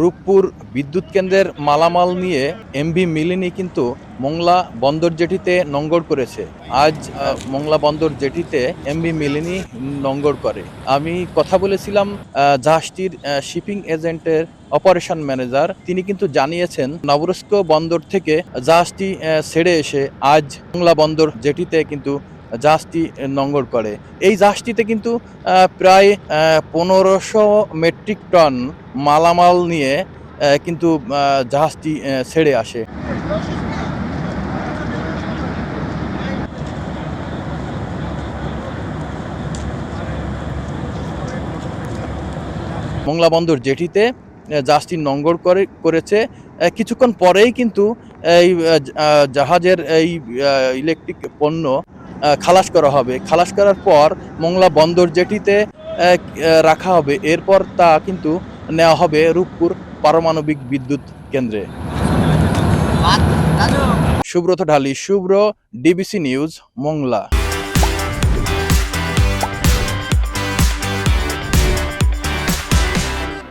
রূপপুর বিদ্যুৎ কেন্দ্রের মালামাল নিয়ে এমভি মিলিনি কিন্তু মংলা বন্দর জেটিতে নঙ্গর করেছে। আজ মংলা বন্দর জেটিতে এমভি মিলিনি নঙ্গর করে। আমি কথা বলেছিলাম জাহাজটির শিপিং এজেন্টের অপারেশন ম্যানেজার। তিনি কিন্তু জানিয়েছেন, নবরস্ক বন্দর থেকে জাহাজটি ছেড়ে এসে আজ মংলা বন্দর জেটিতে কিন্তু জাহাজটি নঙ্গর করে। এই জাহাজটিতে কিন্তু প্রায় পনেরোশো মেট্রিক টন মালামাল নিয়ে কিন্তু জাহাজটি ছেড়ে আসে। মংলা বন্দর জেটিতে জাহাজটি নঙ্গর করে, করেছে। কিছুক্ষণ পরেই কিন্তু এই জাহাজের এই ইলেকট্রিক পণ্য খালাস করা হবে। খালাস করার পর মংলা বন্দর জেটিতে রাখা হবে, এরপর তা কিন্তু নেওয়া হবে রূপপুর পারমাণবিক বিদ্যুৎ কেন্দ্রে। Subrata Dhali Shubhra DBC news, Mongla.